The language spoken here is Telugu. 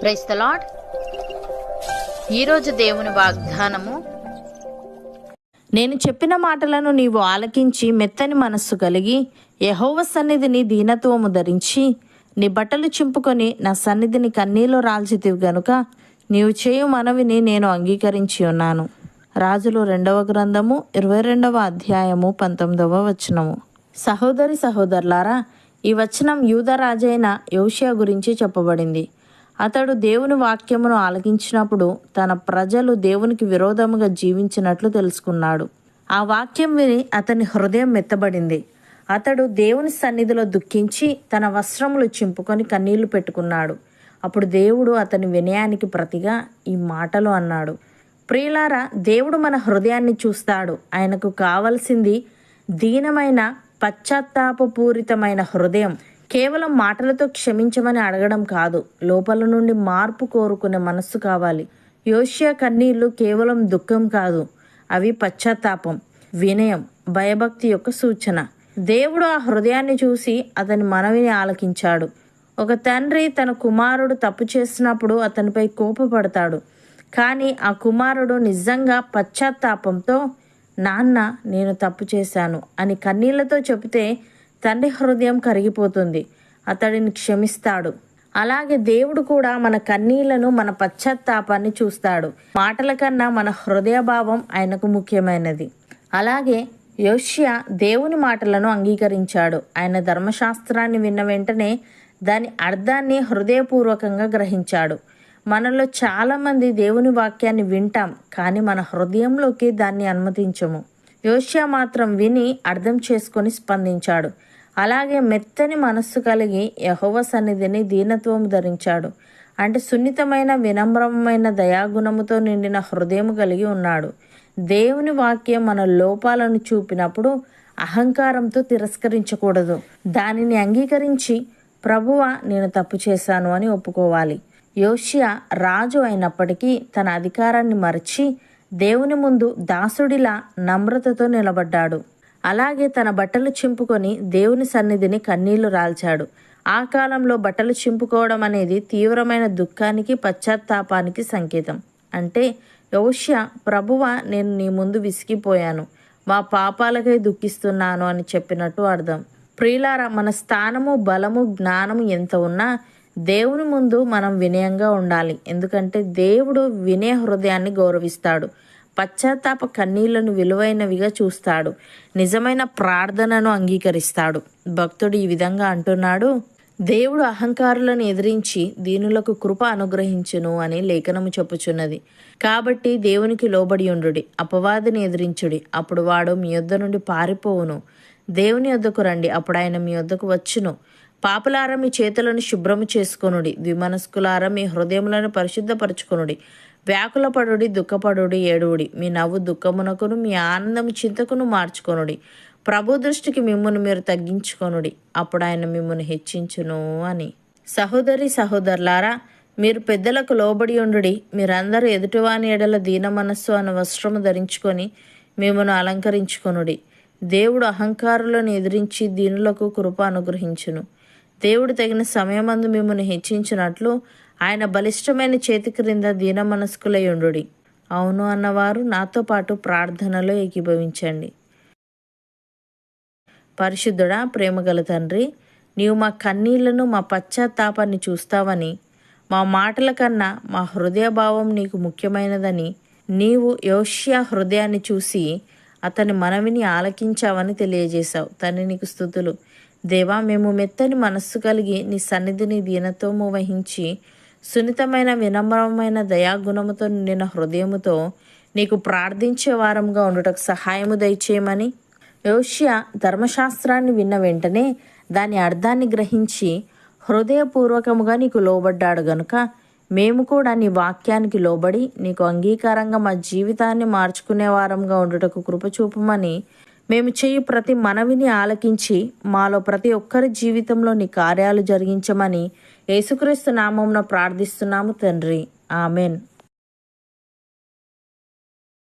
ప్రైస్ ద లాడ్ ఈరోజు దేవుని వాగ్దానము నేను చెప్పిన మాటలను నీవు ఆలకించి మెత్తని మనస్సు కలిగి యహోవ సన్నిధిని దీనత్వము ధరించి నీ బట్టలు చింపుకొని నా సన్నిధిని కన్నీలో రాల్చితివి గనుక నీవు చేయు మనవిని నేను అంగీకరించి ఉన్నాను. రాజులు రెండవ గ్రంథము ఇరవై రెండవ అధ్యాయము పంతొమ్మిదవ వచనము. సహోదరి సహోదరులారా ఈ వచనం యూదరాజైన యోషియా గురించి చెప్పబడింది. అతడు దేవుని వాక్యమును ఆలకించినప్పుడు తన ప్రజలు దేవునికి విరోధముగా జీవించినట్లు తెలుసుకున్నాడు. ఆ వాక్యం విని అతని హృదయం మెత్తబడింది. అతడు దేవుని సన్నిధిలో దుఃఖించి తన వస్త్రములు చింపుకొని కన్నీళ్ళు పెట్టుకున్నాడు. అప్పుడు దేవుడు అతని వినయానికి ప్రతిగా ఈ మాటలు అన్నాడు. ప్రియులారా దేవుడు మన హృదయాన్ని చూస్తాడు. ఆయనకు కావలసింది దీనమైన పశ్చాత్తాపపూరితమైన హృదయం. కేవలం మాటలతో క్షమించమని అడగడం కాదు. లోపల నుండి మార్పు కోరుకునే మనస్సు కావాలి. యోషియా కన్నీళ్ళు కేవలం దుఃఖం కాదు. అవి పశ్చాత్తాపం వినయం భయభక్తి యొక్క సూచన. దేవుడు ఆ హృదయాన్ని చూసి అతని మనవిని ఆలకించాడు. ఒక తండ్రి తన కుమారుడు తప్పు చేసినప్పుడు అతనిపై కోపపడతాడు. కానీ ఆ కుమారుడు నిజంగా పశ్చాత్తాపంతో నాన్న నేను తప్పు చేశాను అని కన్నీళ్ళతో చెబితే తండ్రి హృదయం కరిగిపోతుంది. అతడిని క్షమిస్తాడు. అలాగే దేవుడు కూడా మన కన్నీళ్ళను మన పశ్చాత్తాపాన్ని చూస్తాడు. మాటల కన్నా మన హృదయ భావం ఆయనకు ముఖ్యమైనది. అలాగే యోష్య దేవుని మాటలను అంగీకరించాడు. ఆయన ధర్మశాస్త్రాన్ని విన్న వెంటనే దాని అర్థాన్ని హృదయపూర్వకంగా గ్రహించాడు. మనలో చాలామంది దేవుని వాక్యాన్ని వింటాం కానీ మన హృదయంలోకి దాన్ని అనుమతించము. యోష్యా మాత్రం విని అర్థం చేసుకొని స్పందించాడు. అలాగే మెత్తని మనస్సు కలిగి యహోవ సన్నిధిని దీనత్వము ధరించాడు. అంటే సున్నితమైన వినమ్రమైన దయాగుణముతో నిండిన హృదయం కలిగి ఉన్నాడు. దేవుని వాక్యం మన లోపాలను చూపినప్పుడు అహంకారంతో తిరస్కరించకూడదు. దానిని అంగీకరించి ప్రభువ నేను తప్పు చేశాను అని ఒప్పుకోవాలి. యోషియా రాజు అయినప్పటికీ తన అధికారాన్ని మరచి దేవుని ముందు దాసుడిలా నమ్రతతో నిలబడ్డాడు. అలాగే తన బట్టలు చింపుకొని దేవుని సన్నిధిని కన్నీళ్ళు రాల్చాడు. ఆ కాలంలో బట్టలు చింపుకోవడం అనేది తీవ్రమైన దుఃఖానికి పశ్చాత్తాపానికి సంకేతం. అంటే యోష్య ప్రభువ నేను నీ ముందు విసిగిపోయాను. మా పాపాలకై దుఃఖిస్తున్నాను అని చెప్పినట్టు అర్థం. ప్రియులారా మన స్థానము బలము జ్ఞానము ఎంత ఉన్నా దేవుని ముందు మనం వినయంగా ఉండాలి. ఎందుకంటే దేవుడు వినయ హృదయాన్ని గౌరవిస్తాడు. పశ్చాత్తాప కన్నీళ్ళను విలువైనవిగా చూస్తాడు. నిజమైన ప్రార్థనను అంగీకరిస్తాడు. భక్తుడు ఈ విధంగా అంటున్నాడు దేవుడు అహంకారులను ఎదిరించి దీనులకు కృప అనుగ్రహించును అని లేఖనము చెప్పుచున్నది. కాబట్టి దేవునికి లోబడి ఉండుడి అపవాదిని ఎదిరించుడి. అప్పుడు వాడు మీ యొద్ద నుండి పారిపోవును. దేవుని యొద్దకు రండి అప్పుడు ఆయన మీ యొద్దకు వచ్చును. పాపలార మీ చేతులను శుభ్రము చేసుకొనుడి. ద్విమనస్కులార మీ హృదయములను పరిశుద్ధపరచుకొనుడి. వ్యాకులపడుడి దుఃఖపడుడి ఏడువుడి. మీ నవ్వు దుఃఖమునకును మీ ఆనందము చింతకును మార్చుకొనుడి. ప్రభు దృష్టికి మిమ్మల్ని మీరు తగ్గించుకొనుడి. అప్పుడు ఆయన మిమ్మల్ని హెచ్చించును అని. సహోదరి సహోదరులారా మీరు పెద్దలకు లోబడి ఉండుడి. మీరందరూ ఎదుటివాని ఎడల దీన మనస్సు అన్న వస్త్రము ధరించుకొని మిమ్మను అలంకరించుకొనుడి. దేవుడు అహంకారులను ఎదిరించి దీనులకు కృప అనుగ్రహించును. దేవుడు తగిన సమయమందు మిమ్మల్ని హెచ్చించినట్లు ఆయన బలిష్టమైన చేతి క్రింద దీన మనస్కులై ఉండుడి. అవును అన్నవారు నాతో పాటు ప్రార్థనలో ఏకీభవించండి. పరిశుద్ధుడా ప్రేమగల తండ్రి నీవు మా కన్నీళ్ళను మా పశ్చాత్తాపాన్ని చూస్తావని మా మాటల కన్నా మా హృదయ భావం నీకు ముఖ్యమైనదని నీవు యోష్యా హృదయాన్ని చూసి అతని మనవిని ఆలకించావని తెలియజేశావు. తండ్రి నీకు స్థుతులు. దేవా మేము మెత్తని మనస్సు కలిగి నీ సన్నిధిని దీనత్వము వహించి సున్నితమైన వినమ్రమైన దయాగుణముతో నిండిన హృదయముతో నీకు ప్రార్థించే వారంగా ఉండుటకు సహాయము దయచేయమని. యోష్య ధర్మశాస్త్రాన్ని విన్న వెంటనే దాని అర్థాన్ని గ్రహించి హృదయపూర్వకముగా నీకు లోబడ్డాడు గనుక మేము కూడా నీ వాక్యానికి లోబడి నీకు అంగీకారంగా మా జీవితాన్ని మార్చుకునే వారంగా ఉండుటకు కృప చూపమని మేము చేయు ప్రతి మనవిని ఆలకించి మాలో ప్రతి ఒక్కరి జీవితంలో నీ కార్యాలు జరిగించమని యేసుక్రీస్తు నామంలో ప్రార్థిస్తున్నాము తండ్రి. ఆమెన్.